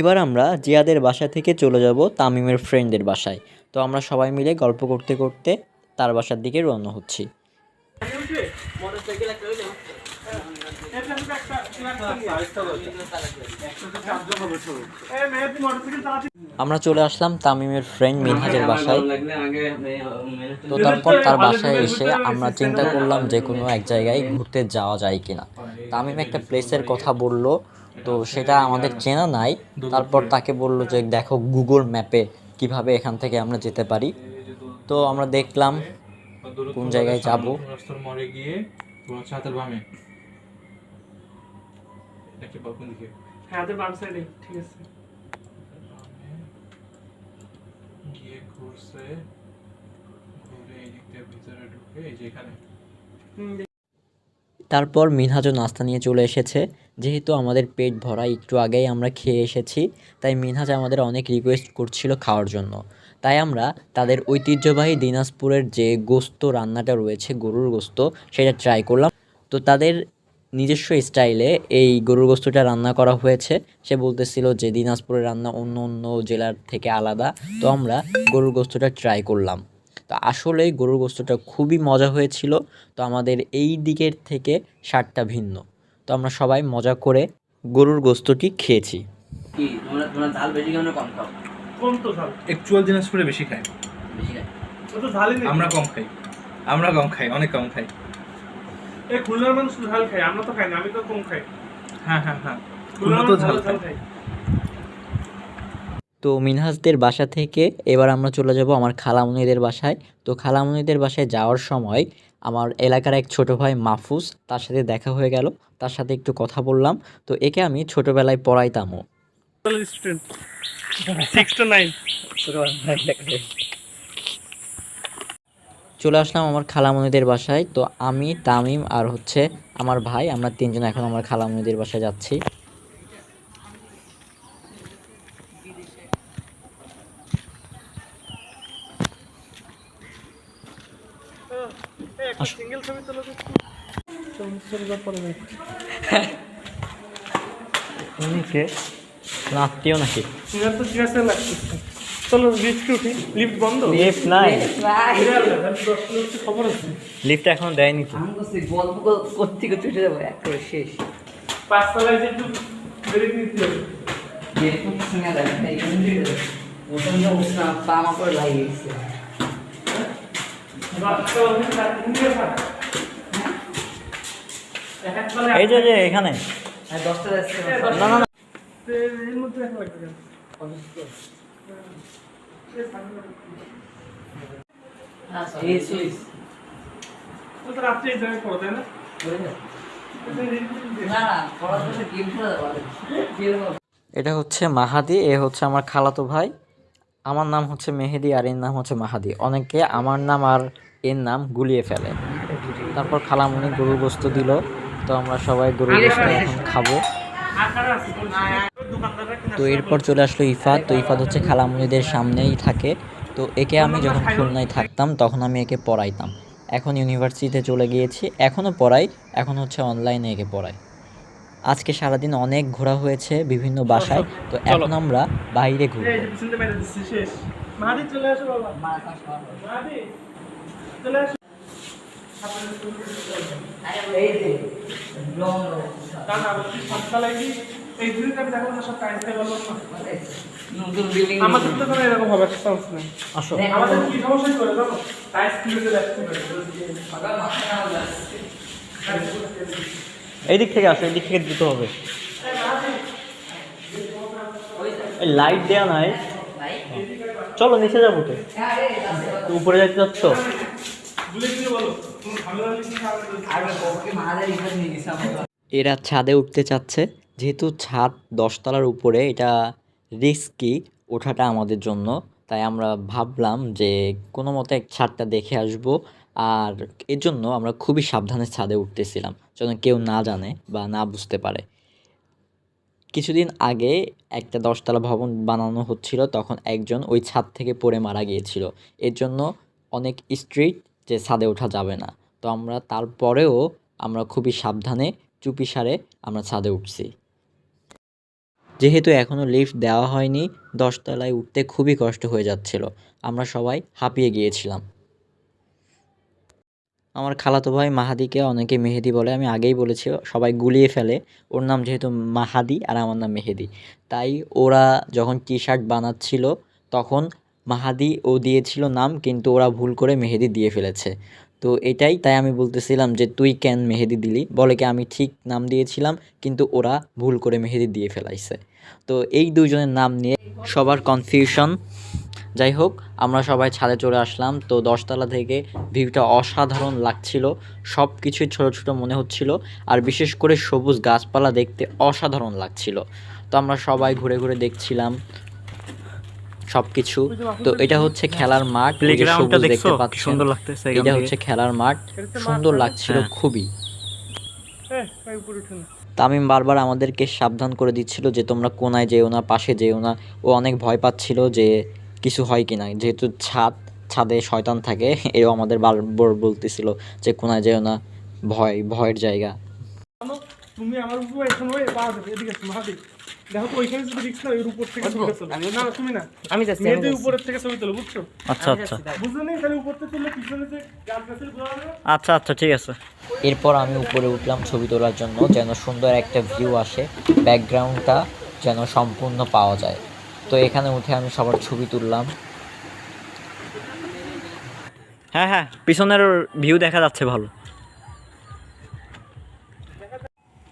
এবার আমরা জিয়াদের বাসা থেকে চলে যাব তামিমের ফ্রেন্ডদের বাসায়। তো আমরা সবাই মিলে গল্প করতে করতে তার বাসার দিকে রওনা হচ্ছি। আমরা চলে আসলাম তামিমের ফ্রেন্ড মিনহাজের বাসায়। তো তারপর তার বাসায় এসে আমরা চিন্তা করলাম যে কোনো এক জায়গায় ঘুরতে যাওয়া যায় কিনা। তামিম একটা প্লেসের কথা বলল তো সেটা আমাদের চেনা নাই। তারপর তাকে বলল যে দেখো গুগল ম্যাপে কীভাবে এখান থেকে আমরা যেতে পারি। তো আমরা দেখলাম কোন জায়গায় যাব? রাস্তার মোড়ে গিয়ে তোমার হাতের বামে দেখতে পাও দিকে হাতের বাম সাইডে ঠিক আছে। গিয়ে ঘুরছে ঘুরে এই দিক ভিতরে ঢুকে এই যে এখানে। হুম, তারপর মিনহাজও নাস্তা নিয়ে চলে এসেছে। যেহেতু আমাদের পেট ভরা, একটু আগেই আমরা খেয়ে এসেছি, তাই মিনহাজ আমাদের অনেক রিকোয়েস্ট করছিল খাওয়ার জন্য। তাই আমরা তাদের ঐতিহ্যবাহী দিনাজপুরের যে গোস্ত রান্নাটা রয়েছে, গরুর গোস্ত, সেটা ট্রাই করলাম। তো তাদের নিজস্ব স্টাইলে এই গরুর গোস্তটা রান্না করা হয়েছে। সে বলতেছিল যে, দিনাজপুরের রান্না অন্য অন্য জেলার থেকে আলাদা। তো আমরা গরুর গোস্তটা ট্রাই করলাম। তো আসলেই গরুর গোস্তটা খুবই মজা হয়েছিল। তো আমাদের এই দিকের থেকে স্বাদটা ভিন্ন। তো আমরা সবাই মজা করে গরুর গোস্তটি খেয়েছি। কি তোমরা তোমরা ঝাল বেশি খাও কম খাও? কম তো ঝাল। অ্যাকচুয়াল দিনাজপুরে বেশি খাই বেশি খাই ও তো ঝালই নেই আমরা কম খাই। আমরা কম খাই অনেক কম খাই। এই খুলনার মানুষ তো ঝাল খায় আমরা তো খাই না আমি তো কম খাই। হ্যাঁ হ্যাঁ হ্যাঁ। খুলনা তো ঝাল খাই তো মিনহাজদের বাসা থেকে এবার আমরা চলে যাব আমার খালামুনিদের বাসায়। তো খালামুনিদের বাসায় যাওয়ার সময় আমার এলাকার এক ছোট ভাই মাহফুজ তার সাথে দেখা হয়ে গেল। তার সাথে একটু কথা বললাম। তো একে আমি ছোটবেলায় পড়াইতামও চলে আসলাম আমার খালামুনিদের বাসায়। তো আমি তামিম আর হচ্ছে আমার ভাই আমরা তিনজন এখন আমার খালামুনিদের বাসায় যাচ্ছি। সিঙ্গেল ছবি তোলো তো চমৎকার ব্যাপারে নেই উনিকে আত্মীয় নাকি তো জিজ্ঞাসা লাগছে চলো লিফট উঠি। লিফট বন্ধ? লিফট নাই। বিড়াল না, তাহলে দশ মিনিট খবর আছে। লিফট এখন দেয়নি তো। গল্প করতে করতে উঠে যাব এক শেষ। পাঁচতলায় যে একটু বেরিয়ে হবে। সঙ্গে পা আমার করে এই যে যে এখানে। দশটা যাচ্ছে। না না। এটা হচ্ছে মাহাদি এ হচ্ছে আমার খালাতো ভাই। আমার নাম হচ্ছে মেহেদি আর এর নাম হচ্ছে মাহাদি। অনেকে আমার নাম আর এর নাম গুলিয়ে ফেলে। তারপর খালামুনি গরুর গোস্ত দিল। তো আমরা সবাই গরুর গোস্ত এখন খাব। তো এরপর চলে আসলো ইফাত। তো ইফাত হচ্ছে খালামুনিদের সামনেই থাকে। তো একে আমি যখন খুলনায় থাকতাম তখন আমি একে পড়াইতাম। এখন ইউনিভার্সিটিতে চলে গিয়েছি। এখনও পড়াই এখন হচ্ছে অনলাইনে একে পড়াই। আজকে সারাদিন অনেক ঘোরা হয়েছে বিভিন্ন বাসায়। তো এখন আমরা বাইরে ঘুরবো। আমাদের তো কোনো এরকম হবে চান্স নেই। আসো। আমাদের কি সমস্যা করে জানো? টাইস কিলোতে যাচ্ছে এই দিক থেকে আসো এই দিক থেকে দিতে হবে। এই লাইট দেওয়া নাই। চলো নিচে যাব তো। তো উপরে যাইতে চাচ্ছ বলে দিয়ে বলো তুমি ভালো লাগলে কি খাবে আর ওকে মাদের এখানে নিয়ে গেছে আমরা এরা ছাদে উঠতে চাচ্ছে, যেহেতু ছাদ দশতলার উপরে, এটা রিস্কি ওঠাটা আমাদের জন্য। তাই আমরা ভাবলাম যে কোনো মতে ছাদটা দেখে আসব, আর এর জন্য আমরা খুবই সাবধানে ছাদে উঠতেছিলাম, যেন কেউ না জানে বা না বুঝতে পারে। কিছুদিন আগে একটা দশতলা ভবন বানানো হচ্ছিল, তখন একজন ওই ছাদ থেকে পড়ে মারা গিয়েছিল। এর জন্য অনেক স্ট্রিট যে ছাদে ওঠা যাবে না। তো আমরা তারপরেও আমরা খুবই সাবধানে চুপিসারে আমরা ছাদে উঠছি। যেহেতু এখনও লিফট দেওয়া হয়নি, দশতলায় উঠতে খুবই কষ্ট হয়ে যাচ্ছিল। আমরা সবাই হাঁপিয়ে গিয়েছিলাম। আমার খালাতো ভাই মাহাদিকে অনেকে মেহেদি বলে, আমি আগেই বলেছি, সবাই গুলিয়ে ফেলে। ওর নাম যেহেতু মাহাদি আর আমার নাম মেহেদি। তাই ওরা যখন টি শার্ট বানাচ্ছিল, তখন মাহাদি ও দিয়েছিল নাম, কিন্তু ওরা ভুল করে মেহেদি দিয়ে ফেলেছে। তো এটাই তাই আমি বলতেছিলাম যে তুই কেন মেহেদি দিলি? বলে কি আমি ঠিক নাম দিয়েছিলাম, কিন্তু ওরা ভুল করে মেহেদি দিয়ে ফেলাইছে। তো এই দুজনের নাম নিয়ে সবার কনফিউশন যাই হোক, আমরা সবাই ছাদে চলে আসলাম। তো দশতলা থেকে ভিউটা অসাধারণ লাগছিল। সব কিছুই ছোটো ছোটো মনে হচ্ছিল। আর বিশেষ করে সবুজ গাছপালা দেখতে অসাধারণ লাগছিল। তো আমরা সবাই ঘুরে ঘুরে দেখছিলাম। সব কিছু তো এটা হচ্ছে খেলার মাঠ দেখতে পাচ্ছেন। সুন্দর লাগতেছে এটা হচ্ছে খেলার মাঠ সুন্দর লাগছিল হ্যাঁ। খুবই। হ্যাঁ তামিম বারবার আমাদেরকে সাবধান করে দিচ্ছিল যে তোমরা কোনায় যেও না পাশে যেও না। ও অনেক ভয় পাচ্ছিল যে কিছু হয় কি না যেহেতু ছাদ ছাদে শয়তান থাকে এও আমাদের বারবার বলতেছিল যে কোনায় যেও না ভয় ভয়ের জায়গা। তুমি আমার উপরে এখন ওই পা দেবে এদিকে দেখো তো ওইখানে যদি রিক্স না এর উপর থেকে ছবি তোলো না না তুমি না। আমি যাচ্ছি, মেয়েদের উপরের থেকে ছবি তোলো বুঝছ? আচ্ছা আচ্ছা। বুঝলে? নেই তাহলে উপর থেকে তুললে পিছনে যে গাছ গাছের গোড়া হবে। না? আচ্ছা আচ্ছা ঠিক আছে। এরপর আমি উপরে উঠলাম ছবি তোলার জন্য যেন সুন্দর একটা ভিউ আসে ব্যাকগ্রাউন্ডটা যেন সম্পূর্ণ পাওয়া যায়। তো এখানে উঠে আমি সবার ছবি তুললাম। হ্যাঁ হ্যাঁ পিছনের ভিউ দেখা যাচ্ছে ভালো।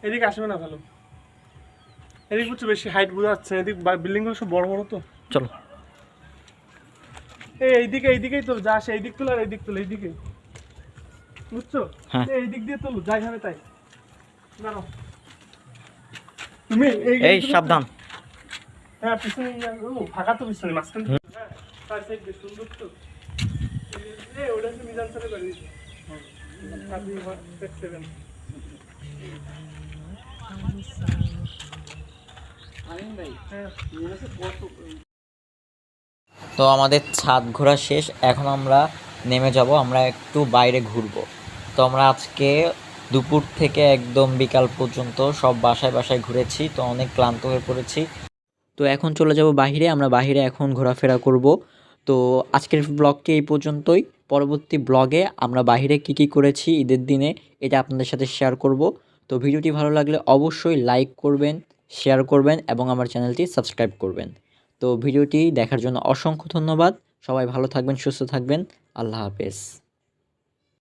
এদিকে আসবে না ভালো। এদিকে হচ্ছে বেশি হাইট বোঝা যাচ্ছে এদিক বিল্ডিংগুলো সব বড় বড় তো। চলো। এই এইদিকে এইদিকেই তো যা আসে এইদিক তোলো আর এইদিক তোলো এইদিকে। বুঝছ? হ্যাঁ। এই দিক দিয়ে তোলো যাই হবে তাই। দাঁড়াও। তুমি এই সাবধান। হ্যাঁ পিছনে ও, ফাঁকা তো পিছনে মাঝখানে। হ্যাঁ তার সাইড সুন্দর তো। এই ওটা হচ্ছে মিজান হ্যাঁ তো আমাদের ছাদ ঘোরা শেষ, এখন আমরা নেমে যাব, আমরা একটু বাইরে ঘুরবো। তো আমরা আজকে দুপুর থেকে একদম বিকাল পর্যন্ত সব বাসায় বাসায় ঘুরেছি, তো অনেক ক্লান্ত হয়ে পড়েছি। তো এখন চলে যাব বাইরে আমরা বাইরে এখন ঘোরাফেরা করব। তো আজকের ব্লগটি এই পর্যন্তই, পরবর্তী ব্লগে আমরা বাইরে কি কি করেছি ঈদের দিনে, এটা আপনাদের সাথে শেয়ার করব। তো ভিডিওটি ভালো লাগলে অবশ্যই লাইক করবেন শেয়ার করবেন এবং আমার চ্যানেলটি সাবস্ক্রাইব করবেন। তো ভিডিওটি দেখার জন্য অসংখ্য ধন্যবাদ। সবাই ভালো থাকবেন, সুস্থ থাকবেন। আল্লাহ হাফেজ।